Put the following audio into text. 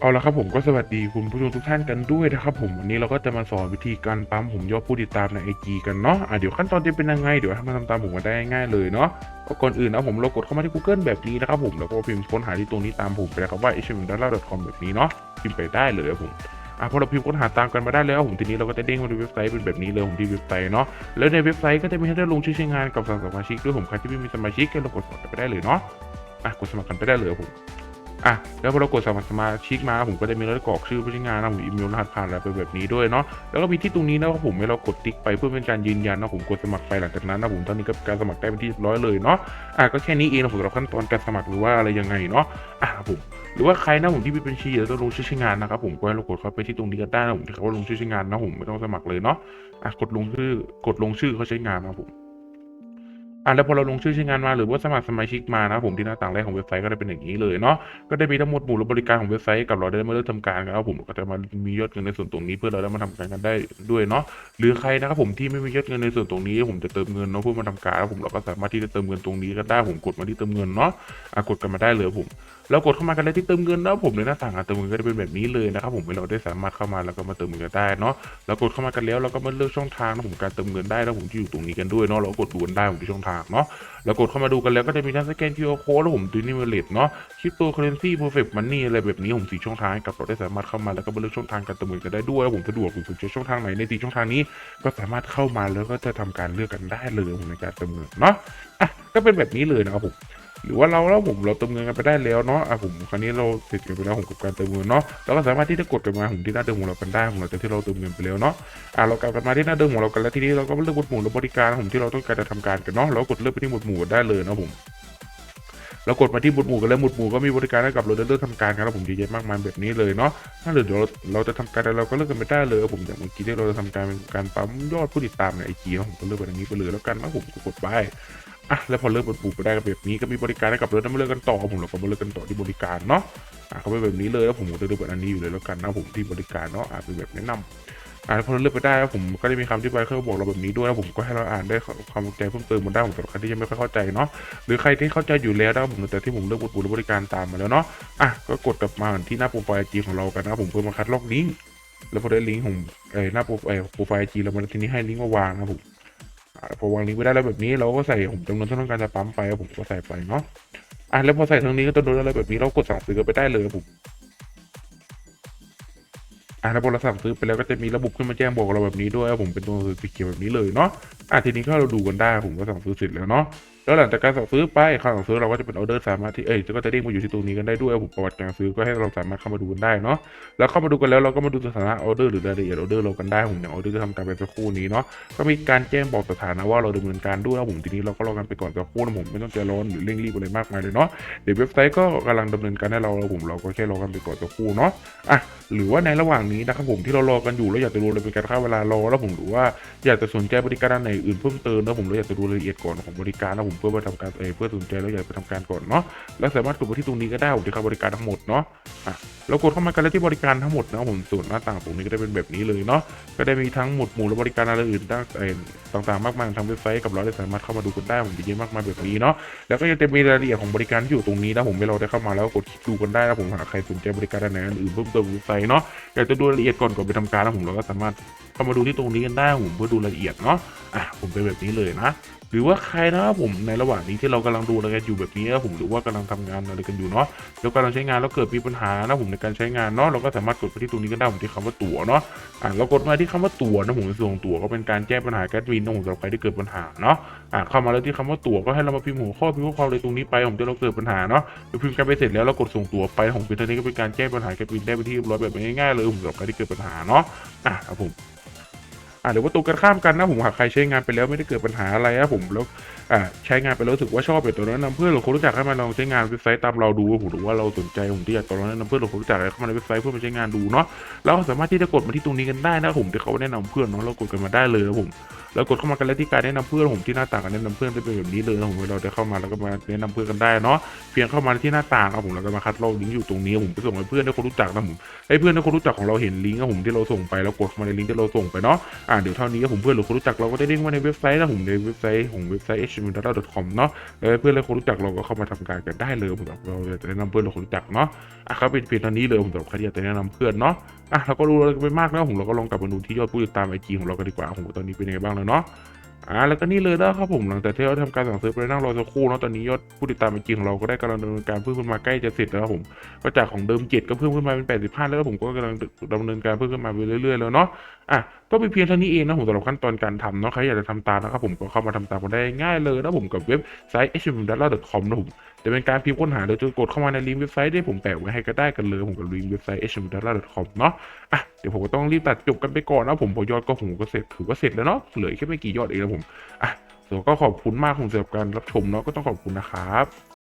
เอาละครับผมก็สวัสดีคุณผู้ชมทุกท่านกันด้วยนะครับผมวันนี้เราก็จะมาสอนวิธีการปั๊มผมยอดผู้ติดตามในไอจีกันเนาะอะเดี๋ยวขั้นตอนจะเป็นยังไงเดี๋ยวให้มาทำตามผมมาได้ง่ายเลยเนาะก็ก่อนอื่นนะผมเรากดเข้ามาที่ Google แบบนี้นะครับผมแล้วก็พิมพ์ค้นหาที่ตรงนี้ตามผมไปนะครับว่า h m d a l a c o m แบบนี้เนาะพิมพ์ไปได้เลยผมอะพอเราพิมพ์ค้นหาตามกันมาได้แล้วผมทีนี้เราก็จะเด้งมาดูเว็บไซต์เป็นแบบนี้เลยผมที่เว็บไซต์เนาะแล้วในเว็บไซต์ก็จะมีให้ได้ลงชื่อใช้งานกับสมาชิกด้วยผมใครที่ไม่มีสมาชิกก็เรากดสมัครกันไปได้เลยเนาะอะกดสมัครกันไปได้เลยครับผม อะแล้วพอเรากดสมัครสมาชิกมาผมก็จะมีรายกรอกชื่อผู้ใช้งานนะผมอีเมลรหัสผ่านอะไรไปแบบนี้ด้วยเนาะแล้วก็มีที่ตรงนี้นะครับผมให้เรากดติ๊กไปเพื่อเป็นการยืนยันนะผมกดสมัครไปหลังจากนั้นนะผมตอนนี้ก็การสมัครได้เป็นที่เรียบร้อยเลยเนาะอะก็แค่นี้เองนะผมสำหรับขั้นตอนการสมัครหรือว่าอะไรยังไงเนาะอะผมหรือว่าใครนะผมที่มีบัญชีแล้วต้องลงชื่อใช้งานนะครับผมก็ให้เรากดเข้าไปที่ตรงนี้ก็ได้นะผมที่เขาว่าลงชื่อใช้งานนะผมไม่ต้องสมัครเลยเนาะอะกดลงชื่อกดลงชื่อเขาใช้งานนะผม อะแล้วพอเราลงชื่อใช้งานมาหรือว่าสมัครสมาชิกมานะครับผมที่หน้าต่างแรกของเว็บไซต์ก็จะเป็นอย่างนี้เลยเนาะก็ได้มีทั้งหมดหมู่และบริการของเว็บไซต์กับเราได้มาเริ่มทำการกันครับผมก็จะมามียอดเงินในส่วนตรงนี้เพื่อเราได้มาทำการกันได้ด้วยเนาะหรือใครนะครับผมที่ไม่มียอดเงินในส่วนตรงนี้ ผมจะเติมเงินเนาะเพื่อมาทำการครับผมเราก็สามารถที่จะเติมเงินตรงนี้ก็ได้ผมกดมาที่เติมเงินเนาะอะกดกันมาได้เลยผมแล้วกดเข้ามากันเลยที่เติมเงินนะผมในหน้าต่างการเติมเงินก็จะเป็นแบบนี้เลยนะครับผมเราได้สามารถเข้ามาแล้วก็มาเติมเงินกันได้เนาะแล้วกดเข้ามากันแล้วเราก็มาเลือกช่องทางนะผมการเติมเงินได้แล้วผมที่อยู่ตรงนี้กันด้วยเนาะเราก็กดดูกันได้ผมที่ช่องทางเนาะแล้วกดเข้ามาดูกันแล้วก็จะมีทั้งสแกน QR code แล้วผมดูนิเวลเลตเนาะคริปโตเคอเรนซีเพอร์เฟกต์มันนี่อะไรแบบนี้ผมสีช่องทางให้กับเราได้สามารถเข้ามาแล้วก็เลือกช่องทางการติมเงินกันได้ด้วยแล้วผมสะดวกผมสนใจช่องทางไหนในสีช่องทางนี้ ก็สามารถเข้ามาแล้วก็จะทำการเลือกกันได้เลยผมในการติมเงินเนาะอะ ก็เป็นแบบนี้เลยนะครับผมหรือว่าเราแล้วผมเราเติมเงินกันไปได้แล้วเนาะอะผมคราวนี้เราเสร็จกันไปแล้วผมกับการเติมเงินเนาะเราก็สามารถที่จะกดกันมาผมที่หน้าเดิมของเรากันได้ผมหลังจากที่เราเติมเงินไปแล้วเนาะอะเรากลับมาที่หน้าเดิมของเรากันแล้วทีนี้เราก็เลือกหมวดหมู่และบริการผมที่เราต้องการจะทำการกันเนาะเรากดเลือกไปที่หมวดหมู่ได้เลยนะผมเรากดมาที่หมวดหมู่กันแล้วหมวดหมู่ก็มีบริการให้กับเราได้เลือกทำการกันแล้วผมเยอะแยะมากมายแบบนี้เลยเนาะถ้าเดี๋ยวเราเราจะทำการเราก็เลือกกันไปได้เลยผมอย่างเมื่อกี้ที่เราจะทำการเป็นการปั๊มยอดผู้ติดตามในไอจีผมก็เลือกไปอย่างนี้ไปเลยแล้วกันนะผมกดไป อะแล้วพอเลือกหมวดหมู่ไปได้ก็แบบนี้ก็มีบริการให้กับเราได้มาเลือกกันต่อผมเราก็มาเลือกกันต่อที่บริการเนาะอะเขาเป็นแบบนี้เลยแล้วผมก็จะเลือกแบบอันนี้อยู่เลยแล้วกันนะผมที่บริการเนาะอะเป็นแบบแนะนำอ่าพอเราเลือกไปได้แล้วผมก็จะมีคำที่ไปเครื่องบอกเราแบบนี้ด้วยแล้วผมก็ให้เราอ่านได้ความเข้าใจเพิ่มเติมมันได้ผมสำหรับใครที่ยังไม่ค่อยเข้าใจเนาะหรือใครที่เข้าใจอยู่แล้วนะผมแต่ที่ผมเลือกบทบริการตามมาแล้วเนาะอะก็กดกลับมาที่หน้าโปรไฟล์จีของเรากันนะผมเพื่อมาคัดลอกลิงก์แล้วพอได้ลิงก์ของเอ่อหน้าโปรไฟล์โปรไฟล์จีเรามาทีนี้ให้ลิงก์มาวางนะผมอ พอวางลิงก์ไปได้แล้วแบบนี้ เราก็ใส่ผมจำนวนที่ต้องการจะปั๊มไปผมก็ใส่ไปเนาะอะแล้วพอใส่ทั้งนี้ก็จำนวนอะไรแบบนี้เรากดสั่งซื้อไปได้เลยผมอ่าแล้วพอเราสั่งซื้อไปแล้วก็จะมีระบบขึ้นมาแจ้งบอกเราแบบนี้ด้วยว่าผมเป็นตัวสือสีเขียวแบบนี้เลยเนาะอะทีนี้ก็เราดูกันได้ผมก็สั่งซื้อเสร็จแล้วเนาะ แล้วหลังจากการสั่งซื้อไปค่าสั่งซื้อเราก็จะเป็นออเดอร์สามารถที่เอ้ยก็จะเด้งมาอยู่ที่ตรงนี้กันได้ด้วยผมประวัติการซื้อก็ให้เราสามารถเข้ามาดูกันได้เนาะแล้วเข้ามาดูกันแล้วเราก็มาดูสถานะออเดอร์หรือรายละเอียดออเดอร์เรากันได้ผมอย่างออเดอร์ที่ทำการไปสักครู่นี้เนาะก็มีการแจ้งบอกสถานะว่าเราดำเนินการด้วยแล้วผมทีนี้เราก็รอกันไปก่อนสักครู่นะผมไม่ต้องใจร้อนหรือเร่งรีบอะไรมากมายเลยเนาะเดี๋ยวเว็บไซต์ก็กำลังดำเนินการให้เราแล้วผมเราก็แค่รอกันไปก่อนสักครู่เนาะอะหรือว่าในระหว่างนี้นะครับผมที่เรารอกันอยู่แล้วอยากจะรู้เลยเป็นการค่าเวลารอแล้วผมหรือว่าอยากจะสนใจบริการอันไหนอื่นเพิ่มเติมแล้วผมเราอยากจะดูรายละเอียดก่อนของบริการนะผมเพื่อมาทำการเอเพื่อสนใจแล้วอยากไปทำการก่อนเนาะแล้วสามารถกดไปที่ตรงนี้ก็ได้ผมที่เข้าบริการทั้งหมดเนาะอะเรากดเข้ามากันแล้วที่บริการทั้งหมดนะผมส่วนหน้าต่างตรงนี้ก็ได้เป็นแบบนี้เลยเนาะก็ได้มีทั้งหมดหมู่และบริการอะไรอื่นต่างต่างๆมากมายทางเว็บไซต์กับเราได้สามารถเข้ามาดูกันได้ผมเยอะมากมายแบบนี้เนาะแล้วก็ยังจะมีรายละเอียดของบริการที่อยู่ตรงนี้นะผมให้เราได้เข้ามาแล้วก็กดคลิกดูกันได้นะผมหากใครสนใจบริการอันไหนอื่นเพิ่มเติมเว็บไซต์เนาะอยากจะดูรายละเอียดก่อนก่อนไปทำการนะผมเราก็สามารถเข้ามาดูที่ตรงนี้กันได้ผมเพื่อดูรายละเอียดเนาะอะผมเป็นแบบนี้เลยนะ หรือว่าใครนะครับผมในระหว่างนี้ที่เรากำลังดูอะไรกันอยู่แบบนี้นะผมหรือว่ากำลังทำงานอะไรกันอยู่เนาะแล้วกำลังใช้งานแล้วเกิดมีปัญหานะผมในการใช้งานเนาะเราก็สามารถกดไปที่ตรงนี้ก็ได้ผมที่คำว่าตั๋วเนาะอะเรากดมาที่คำว่าตั๋วนะผมส่งตั๋วก็เป็นการแก้ปัญหาแก๊สวินนะผมสำหรับใครที่เกิดปัญหาเนาะอะเข้ามาแล้วที่คำว่าตั๋วก็ให้เรามาพิมพ์หัวข้อพิมพ์ข้อความเลยตรงนี้ไปผมจะเราเกิดปัญหาเนาะเดี๋ยวพิมพ์กันไปเสร็จแล้วเรากดส่งตั๋วไปของพิมพ์เท่านี้ก็เป็นการแก้ปัญหาแก้ปินได้ไปนที่เรียบร้อยแบบง่ายๆเลยผมสำหรับใครที่เกิดปัญหาเนาะอะครับผม หรือว่าตัวกันข้ามกันนะผมหากใครใช้งานไปแล้วไม่ได้เกิดปัญหาอะไรนะผมแล้วอะใช้งานไปแล้วรู้สึกว่าชอบเป็นตัวแนะนำเพื่อนหรือคนรู้จักให้มาลองใช้งานเว็บไซต์ตามเราดูผมหรือว่าเราสนใจผมที่อยากตัวแนะนำเพื่อนหรือคนรู้จักให้เข้ามาในเว็บไซต์เพื่อมาใช้งานดูเนาะแล้วสามารถที่จะกดมาที่ตรงนี้กันได้นะผมที่เขาแนะนำเพื่อนเนาะเรากดกันมาได้เลยนะผมแล้วกดเข้ามากันแล้วที่การแนะนำเพื่อนผมที่หน้าต่างการแนะนำเพื่อนจะเป็นแบบนี้เลยนะผมเราได้เข้ามาแล้วก็มาแนะนำเพื่อนกันได้เนาะเพียงเข้ามาที่หน้าต่างครับผมแล้วก็มาคัดลอกลิงก์อยู่ตรงนี้ผมไปส่งให้เพื่อนให้คนรู้จักนะผมให้เพื่อนให้คนรู้จักของเราเห็นลิงก์ครับผมที่เราส่งไปแล้วกดเข้ามาในลิงก์ที่เราส่งไปเนาะอ่าเดี๋ยวเท่านี้ผมเพื่อนหรือคนรู้จักเราก็ได้เด้งมาในเว็บไซต์นะผมในเว็บไซต์ของเว็บไซต์ h m d a t a c o m เนาะเพื่อนและคนรู้จักเราก็เข้ามาทำการกันได้เลยผมเราจะแนะนำเพื่อนหรือคนรู้จักเนาะอะครับเป็นเพียงเท่านี้เลยผมสำหรับใครที่อยากจะแนะนำเพื่อนเนาะอะเราก็รู้อะไรกันไปมากแล้วผมเราก็ลองกลับมาดูที่ยอดผู้ติดตามไอจีของเรากันดีกว่าผมว่าตอนนี้เป็นยังไงบ้างแล้วเนาะ อ่าแล้วก็นี่เลยนะครับผมหลังจากที่เราทำการสั่งซื้อไปนั่งรอสักครู่เนาะตอนนี้ยอดผู้ติดตามจริงของเราก็ได้กำลังดำเนินการเพิ่มขึ้นมาใกล้จะเสร็จแล้วครับผมก็จากของเดิมเจ็ดก็เพิ่มขึ้นมาเป็นแปดสิบห้าแล้วผมก็กำลังดำเนินการเพิ่มขึ้นมาไปเรื่อยๆแล้วเนาะอะก็เป็นเพียงเท่านี้เองนะผมสำหรับขั้นตอนการทำเนาะใครอยากจะทำตามนะครับผมก็เข้ามาทำตามกันได้ง่ายเลยนะผมกับเว็บไซต์ h m d a t a c o m นะผม จะเป็นการพิมพ์ค้นหาโดยจะกดเข้ามาในลิงก์เว็บไซต์ที่ผมแปะไว้ให้ก็ได้กันเลยผมกับลิงก์เว็บไซต์ h m d a l a c o m เนาะอะเดี๋ยวผมก็ต้องรีบตัดจบกันไปก่อนนะผมพอยอดก็ผมก็เสร็จถือว่าเสร็จแล้วเนาะเหลือแค่ไม่กี่ยอดเองนะผมอะส่วนก็ขอบคุณมากผมสำหรับการรับชมเนาะก็ต้องขอบคุณนะครับ